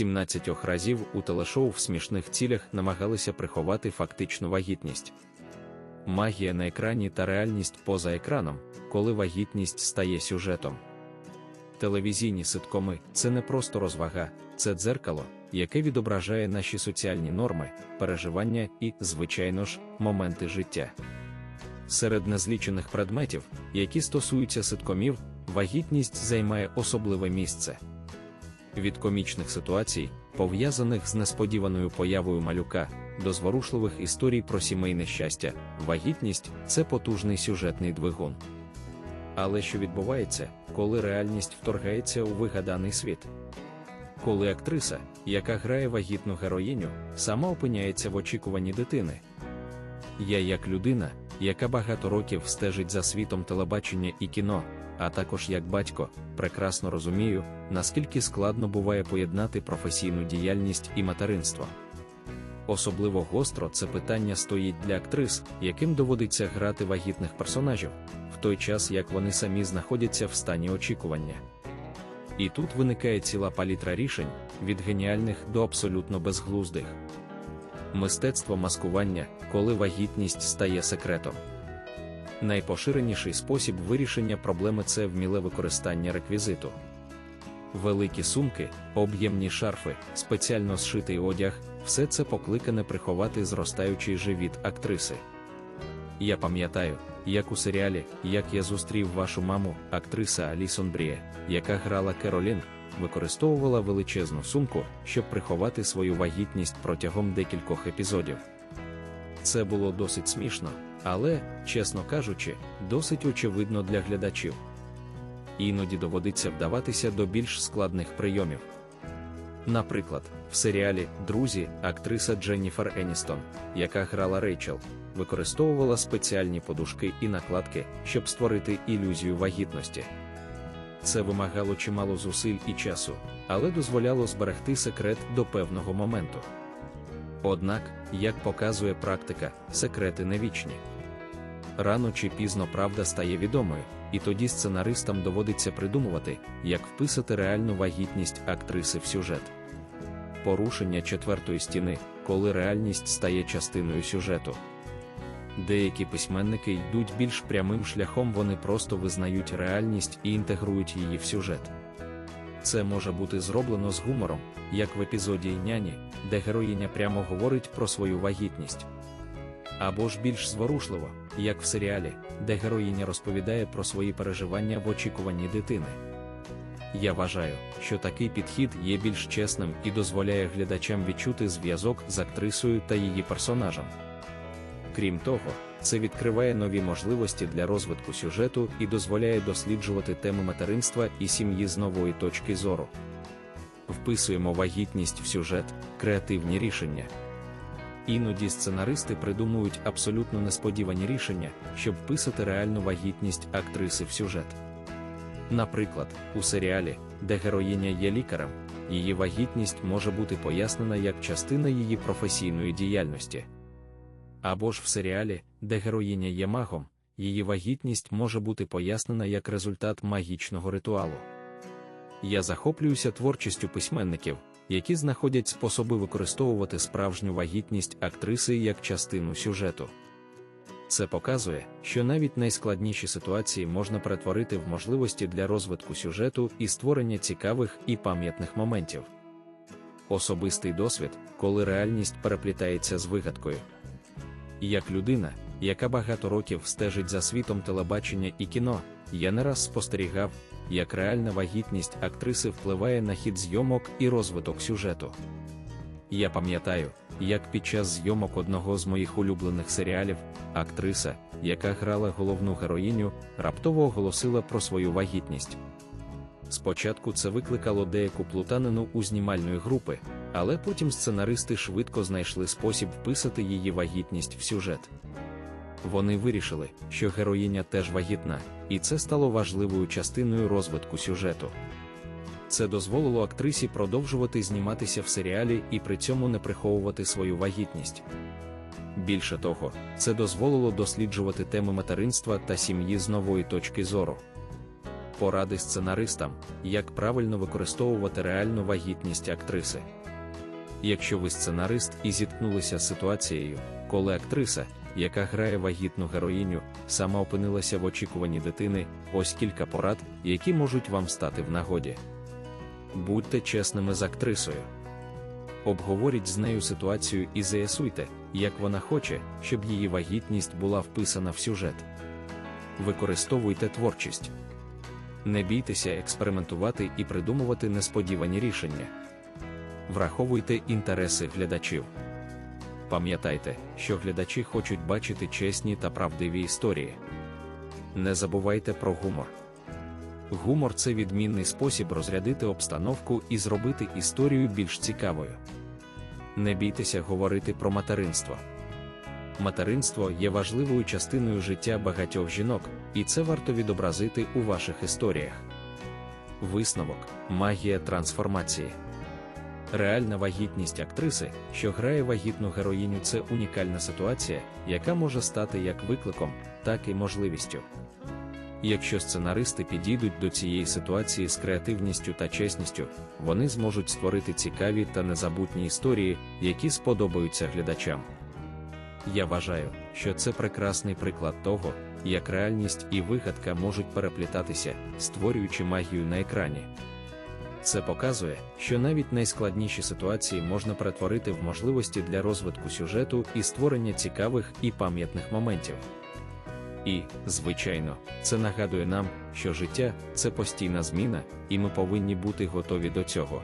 17 разів у телешоу в смішних цілях намагалися приховати фактичну вагітність. Магія на екрані та реальність поза екраном, коли вагітність стає сюжетом. Телевізійні ситкоми це не просто розвага, це дзеркало, яке відображає наші соціальні норми, переживання і, звичайно ж, моменти життя. Серед незлічених предметів, які стосуються ситкомів, вагітність займає особливе місце. Від комічних ситуацій, пов'язаних з несподіваною появою малюка, до зворушливих історій про сімейне щастя, вагітність це потужний сюжетний двигун. Але що відбувається, коли реальність вторгається у вигаданий світ? Коли актриса, яка грає вагітну героїню, сама опиняється в очікуванні дитини. Я, як людина, яка багато років стежить за світом телебачення і кіно, а також як батько, прекрасно розумію, наскільки складно буває поєднати професійну діяльність і материнство. Особливо гостро це питання стоїть для актрис, яким доводиться грати вагітних персонажів, в той час як вони самі знаходяться в стані очікування. І тут виникає ціла палітра рішень від геніальних до абсолютно безглуздих. Мистецтво маскування, коли вагітність стає секретом. Найпоширеніший спосіб вирішення проблеми це вміле використання реквізиту. Великі сумки, об'ємні шарфи, спеціально зшитий одяг, все це покликане приховати зростаючий живіт актриси. Я пам'ятаю, як у серіалі Як я зустрів вашу маму, актриса Алісон Бріє, яка грала Керолін, використовувала величезну сумку, щоб приховати свою вагітність протягом декількох епізодів. Це було досить смішно, але, чесно кажучи, досить очевидно для глядачів. Іноді доводиться вдаватися до більш складних прийомів. Наприклад, в серіалі Друзі актриса Дженніфер Еністон, яка грала Рейчел, використовувала спеціальні подушки і накладки, щоб створити ілюзію вагітності. Це вимагало чимало зусиль і часу, але дозволяло зберегти секрет до певного моменту. Однак, як показує практика, секрети не вічні. Рано чи пізно правда стає відомою, і тоді сценаристам доводиться придумувати, як вписати реальну вагітність актриси в сюжет. Порушення четвертої стіни, коли реальність стає частиною сюжету. Деякі письменники йдуть більш прямим шляхом, вони просто визнають реальність і інтегрують її в сюжет. Це може бути зроблено з гумором, як в епізоді няні, де героїня прямо говорить про свою вагітність. Або ж більш зворушливо, як в серіалі, де героїня розповідає про свої переживання в очікуванні дитини. Я вважаю, що такий підхід є більш чесним і дозволяє глядачам відчути зв'язок з актрисою та її персонажем. Крім того, це відкриває нові можливості для розвитку сюжету і дозволяє досліджувати тему материнства і сім'ї з нової точки зору. Вписуємо вагітність в сюжет, креативні рішення. Іноді сценаристи придумують абсолютно несподівані рішення, щоб вписати реальну вагітність актриси в сюжет. Наприклад, у серіалі, де героїня є лікарем, її вагітність може бути пояснена як частина її професійної діяльності. Або ж в серіалі, де героїня є магом, її вагітність може бути пояснена як результат магічного ритуалу. Я захоплююся творчістю письменників, які знаходять способи використовувати справжню вагітність актриси як частину сюжету. Це показує, що навіть найскладніші ситуації можна перетворити в можливості для розвитку сюжету і створення цікавих і пам'ятних моментів. Особистий досвід, коли реальність переплітається з вигадкою. Як людина, яка багато років стежить за світом телебачення і кіно, я не раз спостерігав, як реальна вагітність актриси впливає на хід зйомок і розвиток сюжету. Я пам'ятаю, як під час зйомок одного з моїх улюблених серіалів, актриса, яка грала головну героїню, раптово оголосила про свою вагітність. Спочатку це викликало деяку плутанину у знімальної групи, але потім сценаристи швидко знайшли спосіб вписати її вагітність в сюжет. Вони вирішили, що героїня теж вагітна, і це стало важливою частиною розвитку сюжету. Це дозволило актрисі продовжувати зніматися в серіалі і при цьому не приховувати свою вагітність. Більше того, це дозволило досліджувати теми материнства та сім'ї з нової точки зору. Поради сценаристам, як правильно використовувати реальну вагітність актриси. Якщо ви сценарист і зіткнулися з ситуацією, коли актриса, яка грає вагітну героїню, сама опинилася в очікуванні дитини, ось кілька порад, які можуть вам стати в нагоді. Будьте чесними з актрисою. Обговоріть з нею ситуацію і заясуйте, як вона хоче, щоб її вагітність була вписана в сюжет. Використовуйте творчість. Не бійтеся експериментувати і придумувати несподівані рішення. Враховуйте інтереси глядачів. Пам'ятайте, що глядачі хочуть бачити чесні та правдиві історії. Не забувайте про гумор. Гумор це відмінний спосіб розрядити обстановку і зробити історію більш цікавою. Не бійтеся говорити про материнство. Материнство є важливою частиною життя багатьох жінок, і це варто відобразити у ваших історіях. Висновок магія трансформації. Реальна вагітність актриси, що грає вагітну героїню, це унікальна ситуація, яка може стати як викликом, так і можливістю. Якщо сценаристи підійдуть до цієї ситуації з креативністю та чесністю, вони зможуть створити цікаві та незабутні історії, які сподобаються глядачам. Я вважаю, що це прекрасний приклад того, як реальність і вигадка можуть переплітатися, створюючи магію на екрані. Це показує, що навіть найскладніші ситуації можна перетворити в можливості для розвитку сюжету і створення цікавих і пам'ятних моментів. І, звичайно, це нагадує нам, що життя це постійна зміна, і ми повинні бути готові до цього.